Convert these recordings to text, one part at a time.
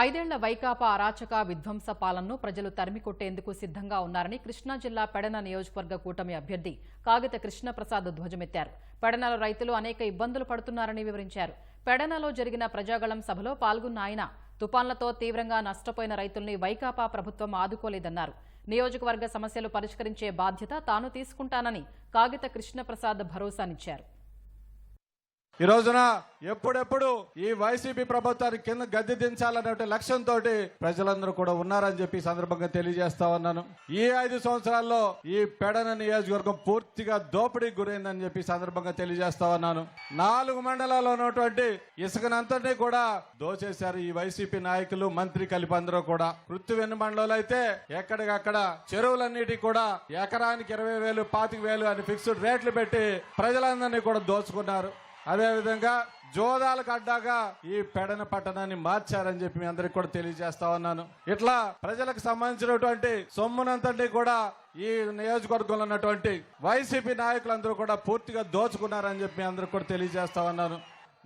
ఐదేళ్ళ వైకాపా అరాచక విధ్వంస పాలనను ప్రజలు తరిమికొట్టేందుకు సిద్ధంగా ఉన్నారని కృష్ణా జిల్లా పెడన నియోజకవర్గ కూటమి అభ్యర్థి కాగిత కృష్ణప్రసాద్ ధ్వజమెత్తారు. పెడనలో రైతులు అనేక ఇబ్బందులు పడుతున్నారని వివరించారు. పెడనలో జరిగిన ప్రజాగళం సభలో పాల్గొన్న ఆయన తుపాన్లతో తీవ్రంగా నష్టపోయిన రైతుల్ని వైకాపా ప్రభుత్వం ఆదుకోలేదన్నారు. నియోజకవర్గ సమస్యలు పరిష్కరించే బాధ్యత తాను తీసుకుంటానని కాగిత కృష్ణప్రసాద్ భరోసానిచ్చారు. ఈ రోజున ఎప్పుడెప్పుడు ఈ వైసీపీ ప్రభుత్వాన్ని కింద గద్దె దించాలనే లక్ష్యంతో ప్రజలందరూ కూడా ఉన్నారని చెప్పి సందర్భంగా తెలియజేస్తా ఉన్నాను. ఈ ఐదు సంవత్సరాల్లో ఈ పెడన నియోజకవర్గం పూర్తిగా దోపిడీకి గురైందని చెప్పి సందర్భంగా తెలియజేస్తా ఉన్నాను. నాలుగు మండలాల్లో ఉన్నటువంటి ఇసుకనంతటినీ కూడా దోచేశారు ఈ వైసీపీ నాయకులు మంత్రి కలిపి అందరూ కూడా. కృత్తివెన్ను మండలంలో అయితే ఎక్కడికక్కడ చెరువులన్నిటి కూడా ఎకరానికి ఇరవై వేలు పాతిక వేలు అని ఫిక్స్డ్ రేట్లు పెట్టి ప్రజలందరినీ కూడా దోచుకున్నారు. అదేవిధంగా జోదాలకు అడ్డాగా ఈ పెడన పట్టణాన్ని మార్చారని చెప్పి మీ అందరికి కూడా తెలియజేస్తా ఉన్నాను. ఇట్లా ప్రజలకు సంబంధించినటువంటి సొమ్మునంతటి కూడా ఈ నియోజకవర్గంలో ఉన్నటువంటి వైసీపీ నాయకులందరూ కూడా పూర్తిగా దోచుకున్నారని చెప్పి మీ అందరికి కూడా తెలియజేస్తా ఉన్నాను.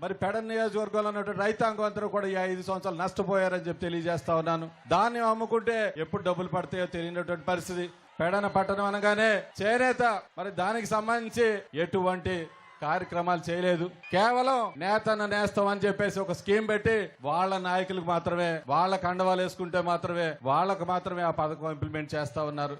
మరి పెడ నియోజకవర్గంలో ఉన్నటువంటి రైతాంగం అందరూ కూడా ఈ ఐదు సంవత్సరాలు నష్టపోయారని చెప్పి తెలియజేస్తా ఉన్నాను. దాన్ని అమ్ముకుంటే ఎప్పుడు డబ్బులు పడతాయో తెలియనటువంటి పరిస్థితి. పెడన పట్టణం అనగానే చేనేత మరి దానికి సంబంధించి ఎటువంటి కార్యక్రమాలు చేయలేదు. కేవలం నేతన్న నేస్తం అని చెప్పేసి ఒక స్కీమ్ పెట్టి వాళ్ళ నాయకులకు మాత్రమే వాళ్ళ కండవాలు వేసుకుంటే మాత్రమే వాళ్ళకు మాత్రమే ఆ పథకం ఇంప్లిమెంట్ చేస్తా ఉన్నారు.